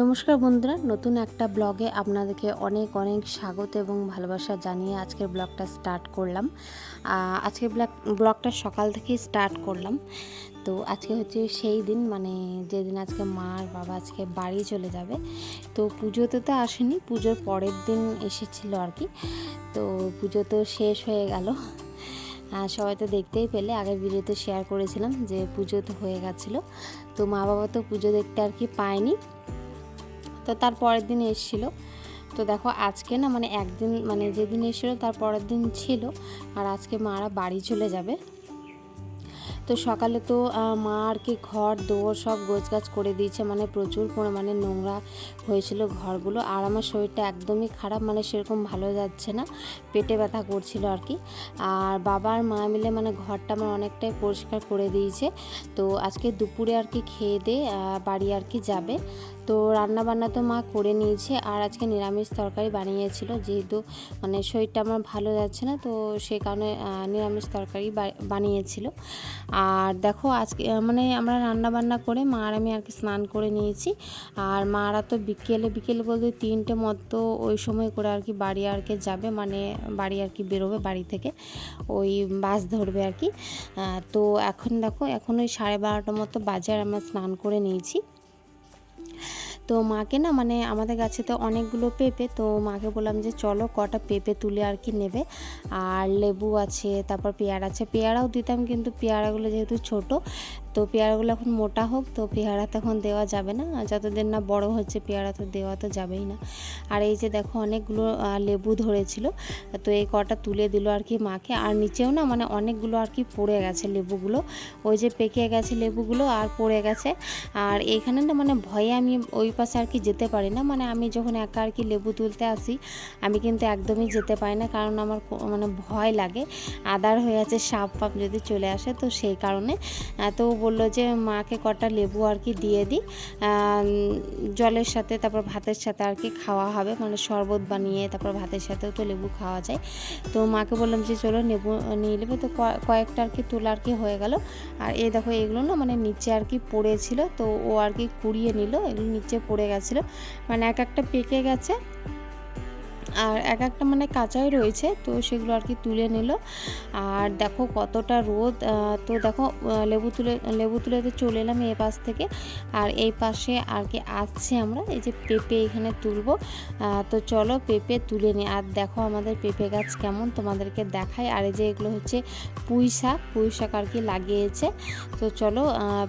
নমস্কার বন্ধুরা, নতুন একটা ব্লগে আপনাদেরকে অনেক অনেক স্বাগত এবং ভালোবাসা জানিয়ে আজকের ব্লগটা স্টার্ট করলাম। আজকের ব্লগ, ব্লগটা সকাল থেকেই স্টার্ট করলাম। তো আজকে হচ্ছে সেই দিন মানে যেদিন আজকে মা আর বাবা আজকে বাড়ি চলে যাবে। তো পুজোতে তো আসেনি, পুজোর পরের দিন এসেছিল আর কি। তো পুজো তো শেষ হয়ে গেল। সবাই তো দেখতেই পেলে আগের ভিডিওতে শেয়ার করেছিলাম যে পুজো তো হয়ে গেছিল। তো মা বাবা তো পুজো দেখতে আর কি পায়নি। তো তার পরের দিন এসেছিল। তো দেখো আজকে না মানে একদিন মানে যেদিন এসেছিল তার পরের দিন ছিল আর আজকে মারা বাড়ি চলে যাবে। তো সকালে তো মা আর কি ঘর দৌড় সব গোছগাছ করে দিয়েছে। মানে প্রচুর পরিমাণে নোংরা হয়েছিল ঘরগুলো। আর আমার শরীরটা একদমই খারাপ মানে সেরকম ভালো যাচ্ছে না। পেটে ব্যথা করছিল আর কি। আর বাবা আর মা মিলে মানে ঘরটা আমার অনেকটাই পরিষ্কার করে দিয়েছে। তো আজকে দুপুরে আর কি খেয়ে দিয়ে বাড়ি আর কি যাবে। তো রান্না বান্না তো মা করে নিয়েছে আর আজকে নিরামিষ তরকারি বানিয়েছিল যেহেতু মানে শরীরটা আমার ভালো যাচ্ছে না, তো সে কারণে নিরামিষ তরকারি বানিয়েছিল। আর দেখো আজকে মানে আমরা রান্না বান্না করে মা আর আমি আর কি স্নান করে নিয়েছি। আর মারা তো বিকেলে বিকেলে বলতে তিনটে মতো ওই সময় করে আর কি বাড়ি আর কি যাবে মানে বাড়ি আর কি বেরোবে বাড়ি থেকে, ওই বাস ধরবে আর কি। তো এখন দেখো, এখন ওই সাড়ে বারোটার মতো বাজার আমরা স্নান করে নিয়েছি। তো মাকে না মানে আমাদের গাছে তো অনেকগুলো পেঁপে, তো মাকে বললাম যে চলো কটা পেঁপে তুলে আর কি নেবে। আর লেবু আছে, তারপর পেয়ারা আছে, পেয়ারাও দিতাম কিন্তু পেয়ারাগুলো যেহেতু ছোট তো পেয়ারাগুলো এখন মোটা হোক, তো পেয়ারা তো এখন দেওয়া যাবে না। যতদিন না বড় হচ্ছে, পেয়ারা তো দেওয়া তো যাবেই না। আর এই যে দেখো, অনেকগুলো লেবু ধরেছিল। তো এই কটা তুলে দিল আর কি মাকে। আর নিচেও না মানে অনেকগুলো আর কি পড়ে গেছে লেবুগুলো। ওই যে পেকে গেছে লেবুগুলো আর পড়ে গেছে। আর এখানে না মানে ভয়ে আমি ওই পাশে আর কি যেতে পারি না। মানে আমি যখন একা আর কি লেবু তুলতে আসি, আমি কিন্তু একদমই যেতে পারি না। কারণ আমার মানে ভয় লাগে। আদার হয়ে আছে সাপ পাপ যদি চলে আসে, তো সেই কারণে তো বলল যে, মাকে কটা লেবু আর কি দিয়ে দিই জলের সাথে, তারপর ভাতের সাথে আর কি খাওয়া হবে। মানে শরবত বানিয়ে, তারপর ভাতের সাথেও তো লেবু খাওয়া যায়। তো মাকে বললাম যে, চলো লেবু নিয়ে নেবে। তো কয়- কয়েকটা আর কি তোলা আর কি হয়ে গেল। আর এই দেখো এগুলো না মানে নিচে আর কি পড়েছিল। তো ও আর কি কুড়িয়ে নিল। এগুলো নিচে পড়ে গেছিল। মানে এক একটা পেকে গেছে। আর এক একটা মানে কাঁচাই রয়েছে, তো সেগুলো আর কি তুলে নিল। আর দেখো কতটা রোদ তো দেখো লেবু তুলে লেবু তুলে তো চলে এলাম এই পাশ থেকে। আর এই পাশে আর কি আসছে আমরা, এই যে পেঁপে এখানে তুলবো। তো চলো পেঁপে তুলে নিই আর দেখো আমাদের পেঁপে গাছ কেমন তোমাদেরকে দেখাই। আর এই যে এগুলো হচ্ছে পুঁই শাক পুঁই শাক আর কি লাগিয়েছে। তো চলো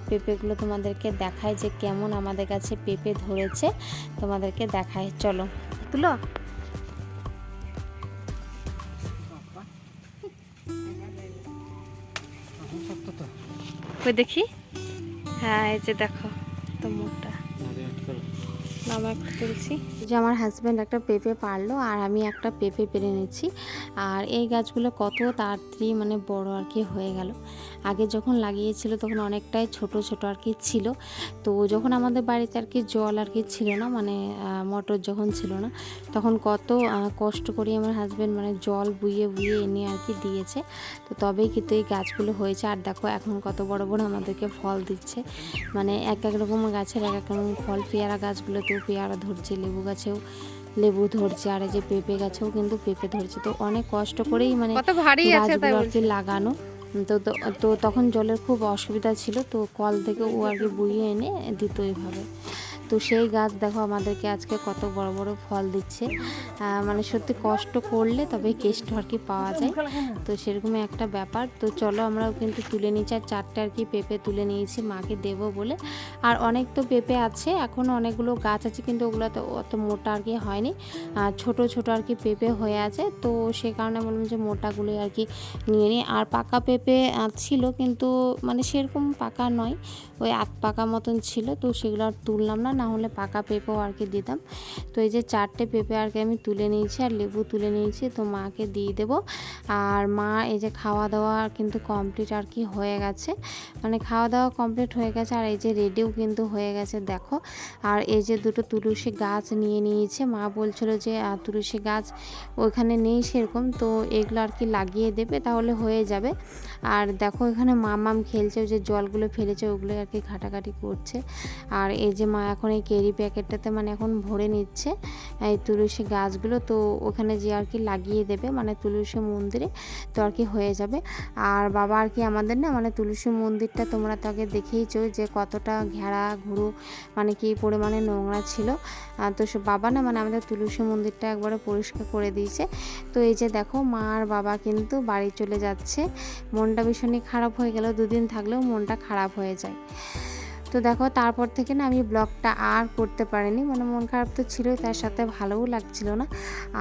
পেঁপেগুলো তোমাদেরকে দেখায় যে কেমন আমাদের কাছে পেঁপে ধরেছে। তোমাদেরকে দেখায় চলো। তুলো? ওই দেখি। হ্যাঁ এই যে দেখো। তুলছি। যে আমার হাজব্যান্ড একটা পেঁপে পারল আর আমি একটা পেঁপে পেরে নিচ্ছি। আর এই গাছগুলো কত তাড়াতাড়ি মানে বড় আর কি হয়ে গেল। আগে যখন লাগিয়েছিল তখন অনেকটাই ছোট ছোট আর কি ছিল। তো যখন আমাদের বাড়িতে আর কি জল আর কি ছিল না মানে মোটর যখন ছিল না, তখন কত কষ্ট করে আমার হাজব্যান্ড মানে জল বুইয়ে বুইয়ে এনে আর কি দিয়েছে। তো তবেই কিন্তু এই গাছগুলো হয়েছে। আর দেখো এখন কত বড় বড় আমাদেরকে ফল দিচ্ছে। মানে এক এক রকম গাছের এক এক রকম ফল, পেয়ারা গাছগুলোতেও পেয়ারা ধরছে লেবু গাছেও। লেবু ধরছে আর এই যে পেঁপে গাছেও কিন্তু পেঁপে ধরছে। তো অনেক কষ্ট করেই মানে কত ভারী আছে তাই গাছগুলো আর কি লাগানো। তো তো- তো তখন জলের খুব অসুবিধা ছিল তো কল থেকে ও আর কি বুইয়ে এনে দিত এইভাবে তো সেই গাছ দেখো আমাদেরকে আজকে কত বড় বড় ফল দিচ্ছে। মানে সত্যি কষ্ট করলে তবে কেষ্ট আর কি পাওয়া যায়। তো সেরকমই একটা ব্যাপার। তো চলো আমরাও কিন্তু তুলে নিচ্ছি। আর চারটে আর কি পেঁপে তুলে নিয়েছি মাকে দেবো বলে। আর অনেক তো পেঁপে আছে এখনও অনেকগুলো গাছ আছে, কিন্তু ওগুলো তো অত মোটা আর কি হয়নি। ছোট ছোট আর কি পেঁপে হয়ে আছে। তো সে কারণে বললাম যে মোটাগুলো আর কি নিয়ে নিই। আর পাকা পেঁপে ছিল কিন্তু মানে সেরকম পাকা নয়। ওই আধ পাকা মতন ছিল। তো সেগুলো আর তুললাম না। না হলে পাকা পেঁপেও আর কি দিতাম। তো এই যে চারটে পেঁপে আর কি আমি তুলে নিয়েছি আর লেবু তুলে নিয়েছি, তো মাকে দিয়ে দেবো। আর মা এই যে খাওয়া দাওয়া কিন্তু কমপ্লিট আর কি হয়ে গেছে। মানে খাওয়া দাওয়া কমপ্লিট হয়ে গেছে আর এই যে রেডিও কিন্তু হয়ে গেছে, দেখো। আর এই যে দুটো তুলসী গাছ নিয়ে নিয়েছে, মা বলছিল যে তুলসী গাছ ওইখানে নেই সেরকম, তো এগুলো আর কি লাগিয়ে দেবে তাহলে হয়ে যাবে। আর দেখো এখানে মামাম খেলছে, ওই যে জলগুলো ফেলেছে ওগুলো আর কি ঘাটাঘাটি করছে। আর এই যে মা এখন এখন এই কেরি প্যাকেটটাতে মানে এখন ভরে নিচ্ছে, এই তুলসী গাছগুলো, তো ওখানে যে আর কি লাগিয়ে দেবে মানে তুলসী মন্দিরে, তো আর কি হয়ে যাবে। আর বাবা আর কি আমাদের না মানে তুলসী মন্দিরটা তোমরা তো আগে দেখেইছো যে কতটা ঘেরা ঘুরু মানে কি পরিমাণে নোংরা ছিল। তো বাবা না মানে আমাদের তুলসী মন্দিরটা একবারে পরিষ্কার করে দিয়েছে। তো এই যে দেখো, মা আর বাবা কিন্তু বাড়ি চলে যাচ্ছে। মনটা ভীষণই খারাপ হয়ে গেল, দুদিন থাকলেও মনটা খারাপ হয়ে যায়। তো দেখো তারপর থেকে না আমি ব্লগটা আর করতে পারিনি। মানে মন খারাপ তো ছিলই তার সাথে ভালোও লাগছিল না।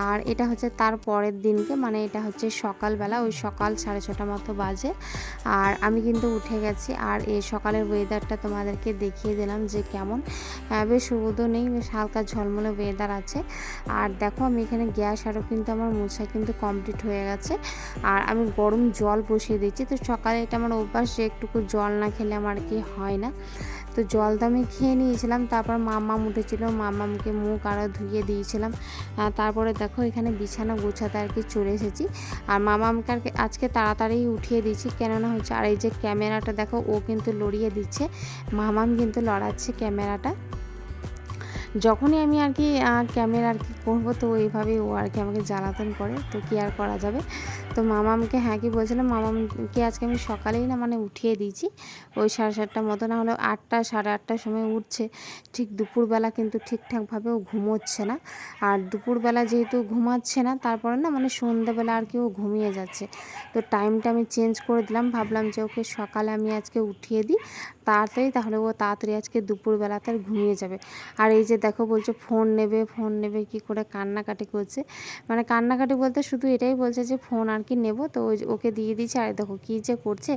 আর এটা হচ্ছে তার পরের দিনকে মানে এটা হচ্ছে সকালবেলা ওই সকাল সাড়ে ছটা মতো বাজে। আর আমি কিন্তু উঠে গেছি আর এই সকালের ওয়েদারটা তোমাদেরকে দেখিয়ে দিলাম যে কেমন। আহ, বেশ রোদও নেই বেশ হালকা ঝলমলে ওয়েদার আছে। আর দেখো আমি এখানে গ্যাস আরও কিন্তু আমার মোছা কিন্তু কমপ্লিট হয়ে গেছে। আর আমি গরম জল বসিয়ে দিচ্ছি তো সকালে এটা আমার অভ্যাস যে একটুকু জল না খেলে আমার কি হয় না। তো জল তো আমি খেয়ে নিয়েছিলাম, তারপর মাম্মাম উঠেছিল, মাম্মামকে মুখ আরও ধুয়ে দিয়েছিলাম। তারপরে দেখো এখানে বিছানা গোছাতে আর কি চলে এসেছি। আর মামামকে আর আজকে তাড়াতাড়ি উঠিয়ে দিয়েছি, কেননা হচ্ছে আর এই যে ক্যামেরাটা দেখো, ও কিন্তু লড়িয়ে দিচ্ছে মামাম কিন্তু লড়াচ্ছে ক্যামেরাটা। যখনই আমি আর কি ক্যামেরা আর কি করব, তো ওইভাবেই ও আর কি আমাকে জ্বালাতন করে, তো কি আর করা যাবে? তো মামামকে হ্যাঁ কি বলছিলাম, মামামকে আজকে আমি সকালেই না মানে উঠিয়ে দিয়েছি। ওই সাড়ে সাতটার মতো, না হলেও আটটা, সাড়ে আটটার সময় উঠছে। ঠিক দুপুরবেলা কিন্তু ঠিকঠাকভাবে ও ঘুমোচ্ছে না। আর দুপুরবেলা যেহেতু ঘুমাচ্ছে না, তারপরে না মানে সন্ধ্যাবেলা আর কি ও ঘুমিয়ে যাচ্ছে। তো টাইমটা আমি চেঞ্জ করে দিলাম। ভাবলাম যে ওকে সকালে আমি আজকে উঠিয়ে দিই। তাড়াতাড়ি তাহলে ও তাড়াতাড়ি আজকে দুপুরবেলাতে আর ঘুমিয়ে যাবে। আর এই যে দেখো বলছে ফোন নেবে ফোন নেবে, কি করে কান্নাকাটি করছে। মানে কান্নাকাটি বলতে শুধু এটাই বলছে যে ফোন আর কি নেব, তো ওকে দিয়ে দিচ্ছে আর দেখো কী যে করছে,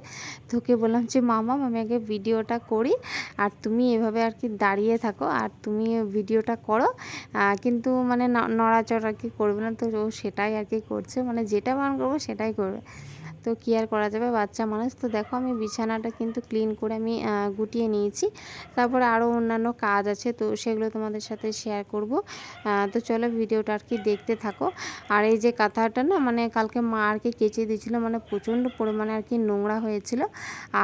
তোকে বললাম যে, মামা, আমি আগে ভিডিওটা করি, আর তুমি এভাবে আর কি দাঁড়িয়ে থাকো, আর তুমি ভিডিওটা করো। কিন্তু মানে নড়াচড় আর কি করবে না, তো ও সেটাই আর কি করছে। মানে যেটা মান করব সেটাই করবে। তো কি আর করা যাবে? বাচ্চা মানুষ। তো দেখো আমি বিছানাটা কিন্তু ক্লিন করে আমি গুটিয়ে নিয়েছি। তারপরে আরও অন্যান্য কাজ আছে, তো সেগুলো তোমাদের সাথে শেয়ার করব। তো চলো ভিডিওটা আর কি দেখতে থাকো। আর এই যে কাঁথাটা না মানে কালকে মা আর কি কেচে দিয়েছিল মানে প্রচণ্ড পরিমাণে আর কি নোংরা হয়েছিল।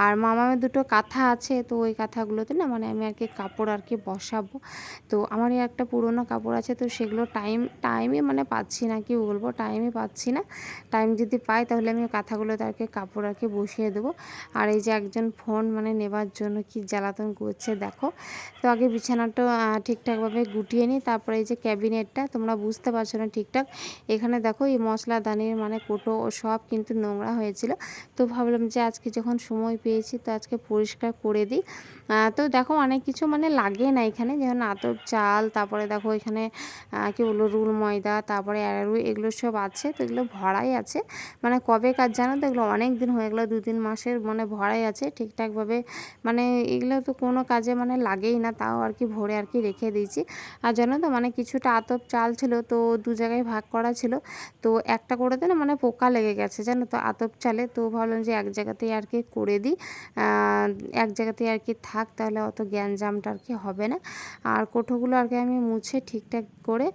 আর মামামের দুটো কাঁথা আছে, তো ওই কাঁথাগুলোতে না মানে আমি আর কি কাপড় আর কি বসাবো। তো আমার একটা পুরনো কাপড় আছে, তো সেগুলো টাইম টাইমে মানে পাচ্ছি না, কি বলব? টাইমে পাচ্ছি না। টাইম যদি পাই তাহলে আমি ওই কাঁথাগুলোতে আর কি কাপড় আর কি বসিয়ে দেবো। আর এই যে একজন ফোন মানে নেবার জন্য কি জ্বালাতন করছে দেখো। তো আগে বিছানাটা ঠিকঠাকভাবে গুটিয়ে নিই, তারপরে এই যে ক্যাবিনেটটা, তোমরা বুঝতে পারছ না ঠিকঠাক। এখানে দেখো এই মশলাদানির মানে কোটো ও সব কিন্তু নোংরা হয়েছিল। তো ভাবলাম যে আজকে যখন সময় পেয়েছি তো আজকে পরিষ্কার করে দিই। তো দেখো অনেক কিছু মানে লাগে না এখানে, যেমন আতর চাল, তারপরে দেখো এখানে কি বলব রুল ময়দা, তারপরে অ্যারারু, এগুলো সব আছে, তো এগুলো ভরাই আছে। মানে কবে কাজ জানো তো এগুলো অনেক দিন হয়ে গেলো, দু তিন মাসের মানে ভরাই আছে, ঠিকঠাকভাবে মানে এগুলো তো কোনো কাজে মানে লাগেই না, তাও আর কি ভরে আর কি রেখে দিয়েছি। আর জানো তো মানে কিছুটা আতপ চাল ছিল, তো দু জায়গায় ভাগ করা ছিল, তো একটা করেতে না মানে পোকা লেগে গেছে, জানো তো আতপ চালে, তো ভাবলাম যে এক জায়গাতেই আর কি করে দিই এক জায়গাতেই আর কি থাক, তাহলে অত জ্ঞানজামটা আর কি হবে না। আর কোঠোগুলো আর কি আমি মুছে ঠিকঠাক করে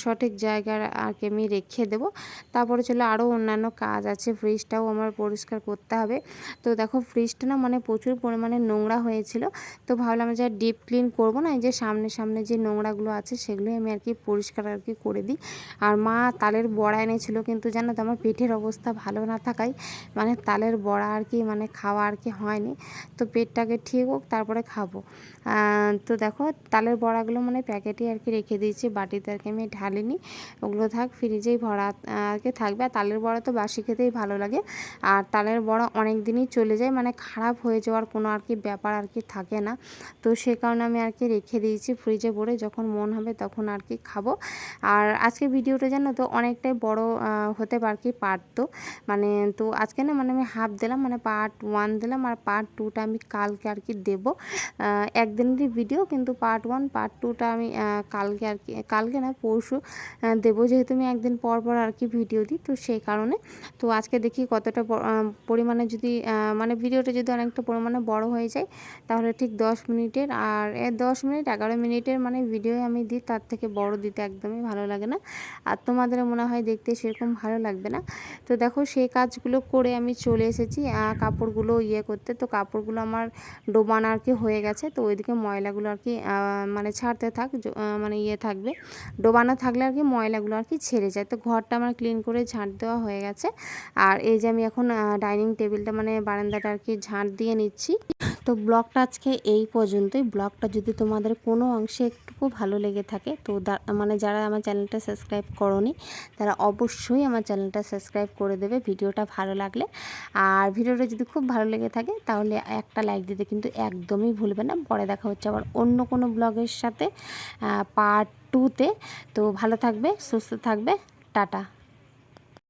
সঠিক জায়গার আর কি আমি রেখে দেবো। তারপরে চলো আরও অন্যান্য কাজ আছে ফ্রিজটাও আমার পরিষ্কার করতে হবে। তো দেখো ফ্রিজটা না মানে প্রচুর পরিমাণে নোংরা হয়েছিল। তো ভাবলাম যে ডিপ ক্লিন করব না, এই যে সামনে সামনে যে নোংরাগুলো আছে সেগুলোই আমি আর কি পরিষ্কার আর কি করে দিই। আর মা তালের বড়া এনেছিল কিন্তু জানো তো আমার পেটের অবস্থা ভালো না থাকায় মানে তালের বড়া আর কি মানে খাওয়া আর কি হয়নি। তো পেটটাকে ঠিক হোক, তারপরে খাব। তো দেখো তালের বড়াগুলো মানে প্যাকেটে আর কি রেখে দিয়েছি, বাটিতে আর কি আমি ঢালিনি। ওগুলো থাক, ফ্রিজেই ভরা আর কি থাকবে। আর তালের বড়া তো বাসি খেতেই ভালো লাগে। আর তালের বড়া অনেক দিনই চলে যায় মানে খারাপ হয়ে যাওয়ার কোনো আর কি ব্যাপার আর কি থাকে না। তো সে কারণে আমি আর কি রেখে দিয়েছি ফ্রিজে ভরে, যখন মন হবে তখন আর কি খাব। আর আজকে ভিডিওটা জানো তো অনেকটাই বড় হতে পার কি পারতো মানে তো আজকে না মানে আমি হাফ দিলাম মানে পার্ট ওয়ান দিলাম আর পার্ট টুটা আমি কালকে আর কি দেবো। একদিনেরই ভিডিও কিন্তু পার্ট ওয়ান পার্ট টুটা আমি কালকে আর কি, কালকে না পরশু দেবো। যেহেতু আমি একদিন পর পর আর কি ভিডিও দিই, তো সেই কারণে। তো আজকে দেখি দেখি কতটা পরিমাণে যদি মানে ভিডিওটা যদি অনেকটা পরিমাণে বড় হয়ে যায়, তাহলে ঠিক দশ মিনিটের আর এ দশ মিনিট, এগারো মিনিটের মানে ভিডিও আমি দিই, তার থেকে বড় দিতে একদমই ভালো লাগে না। আর তোমাদের মনে হয় দেখতে সেরকম ভালো লাগবে না? তো দেখো সেই কাজগুলো করে আমি চলে এসেছি কাপড়গুলো ইয়ে করতে। তো কাপড়গুলো আমার ডোবানো আর কি হয়ে গেছে, তো ওইদিকে ময়লাগুলো আর কি মানে ছাড়তে থাক মানে ইয়ে থাকবে। ডোবানো থাকলে আর কি ময়লাগুলো আর কি ছেড়ে যায়। তো ঘরটা আমার ক্লিন করে ঝাঁট দেওয়া হয়ে গেছে। আর এই যে আমি এখন ডাইনিং টেবিলটা মানে বারান্দাটা আর কি ঝাঁট দিয়ে নিচ্ছি। তো ব্লগটা আজকে এই পর্যন্তই। ব্লগটা যদি তোমাদের কোনো অংশে একটুকু ভালো লেগে থাকে, তো মানে যারা আমার চ্যানেলটা সাবস্ক্রাইব করনি, তারা অবশ্যই আমার চ্যানেলটা সাবস্ক্রাইব করে দেবে ভিডিওটা ভালো লাগলে। আর ভিডিওটা যদি খুব ভালো লেগে থাকে, তাহলে একটা লাইক দিতে কিন্তু একদমই ভুলবে না। পরে দেখা হচ্ছে আবার অন্য কোনো ব্লগের সাথে পার্ট টুতে তো ভালো থাকবে, সুস্থ থাকবে, টাটা।